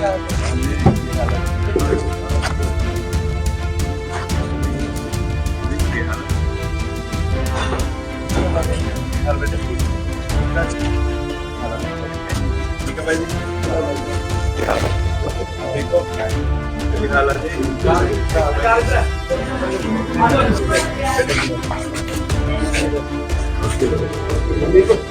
ਠੀਕ ਹੈ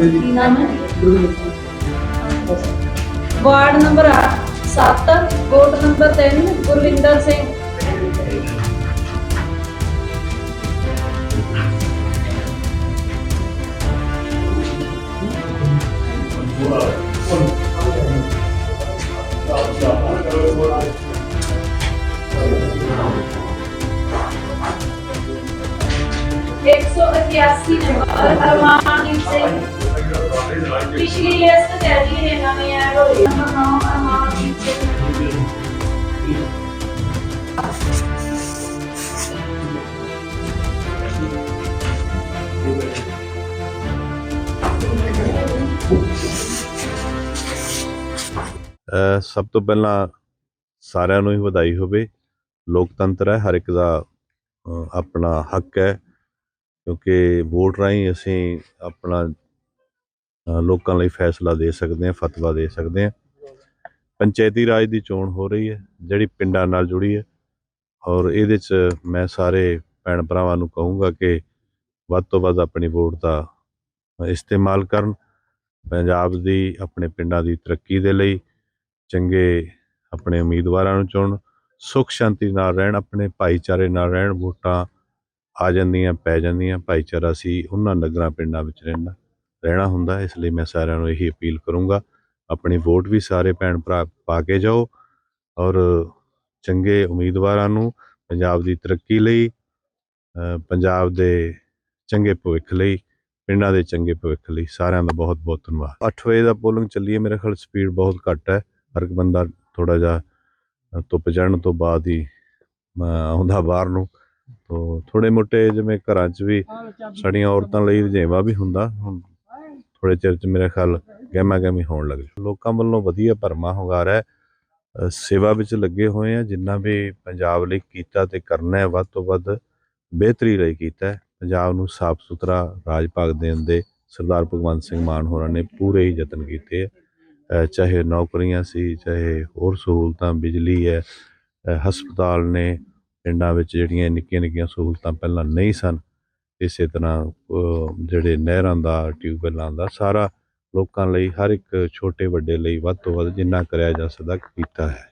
ਕੀ ਨਾਮ ਹੈ ward number 8 7 vote number 3 Gurvinder Singh एक सौ इक्यासी नंबर ਸਭ ਤੋਂ ਪਹਿਲਾਂ ਸਾਰਿਆਂ ਨੂੰ ਹੀ ਵਧਾਈ ਹੋਵੇ। ਲੋਕਤੰਤਰ ਹੈ, ਹਰ ਇੱਕ ਦਾ ਆਪਣਾ ਹੱਕ ਹੈ, ਕਿਉਂਕਿ ਵੋਟ ਰਾਹੀਂ ਅਸੀਂ ਆਪਣਾ ਲੋਕਾਂ ਲਈ ਫੈਸਲਾ ਦੇ ਸਕਦੇ ਹਾਂ, ਫਤਵਾ ਦੇ ਸਕਦੇ ਹਾਂ। ਪੰਚਾਇਤੀ ਰਾਜ ਦੀ ਚੋਣ ਹੋ ਰਹੀ ਹੈ, ਜਿਹੜੀ ਪਿੰਡਾਂ ਨਾਲ ਜੁੜੀ ਹੈ। ਔਰ ਇਹਦੇ 'ਚ ਮੈਂ ਸਾਰੇ ਭੈਣ ਭਰਾਵਾਂ ਨੂੰ ਕਹੂੰਗਾ ਕਿ ਵੱਧ ਤੋਂ ਵੱਧ ਆਪਣੀ ਵੋਟ ਦਾ ਇਸਤੇਮਾਲ ਕਰਨ। ਪੰਜਾਬ ਦੀ, ਆਪਣੇ ਪਿੰਡਾਂ ਦੀ ਤਰੱਕੀ ਦੇ ਲਈ ਚੰਗੇ ਆਪਣੇ ਉਮੀਦਵਾਰਾਂ ਨੂੰ ਚੁਣ ਸੁਖ ਸ਼ਾਂਤੀ ਨਾਲ ਰਹਿਣ, ਆਪਣੇ ਭਾਈਚਾਰੇ ਨਾਲ ਰਹਿਣ, ਵੋਟਾਂ ਆ ਜਾਂਦੀਆਂ, ਪੈ ਜਾਂਦੀਆਂ। ਭਾਈਚਾਰਾ ਸੀ, ਉਹਨਾਂ ਨਗਰਾਂ ਪਿੰਡਾਂ ਵਿੱਚ ਰਹਿਣਾ ਰਹਿਣਾ ਹੁੰਦਾ, ਇਸ ਲਈ ਮੈਂ ਸਾਰਿਆਂ ਨੂੰ ਇਹੀ ਅਪੀਲ ਕਰੂੰਗਾ। ਆਪਣੀ ਵੋਟ ਵੀ ਸਾਰੇ ਭੈਣ ਭਰਾ ਪਾ ਕੇ ਜਾਓ ਔਰ ਚੰਗੇ ਉਮੀਦਵਾਰਾਂ ਨੂੰ ਪੰਜਾਬ ਦੀ ਤਰੱਕੀ ਲਈ ਪੰਜਾਬ ਦੇ ਚੰਗੇ ਭਵਿੱਖ ਲਈ, ਪਿੰਡਾਂ ਦੇ ਚੰਗੇ ਭਵਿੱਖ ਲਈ ਸਾਰਿਆਂ ਦਾ ਬਹੁਤ ਬਹੁਤ ਧੰਨਵਾਦ। 8 ਵਜੇ ਦਾ ਪੋਲਿੰਗ ਚੱਲੀ ਹੈ ਮੇਰੇ ਖਿਆਲ ਸਪੀਡ ਬਹੁਤ ਘੱਟ ਹੈ। ਹਰ ਇੱਕ ਬੰਦਾ ਥੋੜਾ ਜਿਹਾ ਧੁੱਪ ਚੜ੍ਹਨ ਤੋਂ ਬਾਅਦ ਹੀ ਆਉਂਦਾ ਬਾਹਰ ਨੂੰ। ਤੋ ਥੋੜੇ ਮੋਟੇ ਜਿਵੇਂ ਘਰਾਂ 'ਚ ਵੀ, ਸਾਡੀਆਂ ਔਰਤਾਂ ਲਈ ਰੁਝੇਵਾਂ ਵੀ ਹੁੰਦਾ, ਹੁਣ ਥੋੜੇ ਚਿਰ 'ਚ ਮੇਰੇ ਖਿਆਲ ਗਹਿਮਾ ਗਹਿਮੀ ਹੋਣ ਲੱਗ ਜੂ ਲੋਕਾਂ ਵੱਲੋਂ ਵਧੀਆ ਭਰਮਾ ਹੁੰਗਾਰਾ ਹੈ। ਸੇਵਾ ਵਿੱਚ ਲੱਗੇ ਹੋਏ ਆ, ਜਿੰਨਾ ਵੀ ਪੰਜਾਬ ਲਈ ਕੀਤਾ ਤੇ ਕਰਨਾ ਹੈ, ਵੱਧ ਤੋਂ ਵੱਧ ਬਿਹਤਰੀ ਲਈ ਕੀਤਾ ਪੰਜਾਬ ਨੂੰ ਸਾਫ਼ ਸੁਥਰਾ ਰਾਜ ਭਾਗ ਦੇਣ ਦੇ ਸਰਦਾਰ ਭਗਵੰਤ ਸਿੰਘ ਮਾਨ ਹੋਰਾਂ ਨੇ ਪੂਰੇ ਹੀ ਯਤਨ ਕੀਤੇ ਹੈ ਚਾਹੇ ਨੌਕਰੀਆਂ ਸੀ, ਚਾਹੇ ਹੋਰ ਸਹੂਲਤਾਂ, ਬਿਜਲੀ ਹੈ ਹਸਪਤਾਲ ਨੇ ਪਿੰਡਾਂ ਵਿੱਚ ਜਿਹੜੀਆਂ ਨਿੱਕੀਆਂ ਨਿੱਕੀਆਂ ਸਹੂਲਤਾਂ ਪਹਿਲਾਂ ਨਹੀਂ ਸਨ, ਇਸੇ ਤਰ੍ਹਾਂ ਜਿਹੜੇ ਨਹਿਰਾਂ ਦਾ, ਟਿਊਬਵੈੱਲਾਂ ਦਾ ਸਾਰਾ ਲੋਕਾਂ ਲਈ ਹਰ ਇੱਕ ਛੋਟੇ ਵੱਡੇ ਲਈ ਵੱਧ ਤੋਂ ਵੱਧ ਜਿੰਨਾ ਕਰਿਆ ਜਾ ਸਕਦਾ ਕੀਤਾ ਹੈ।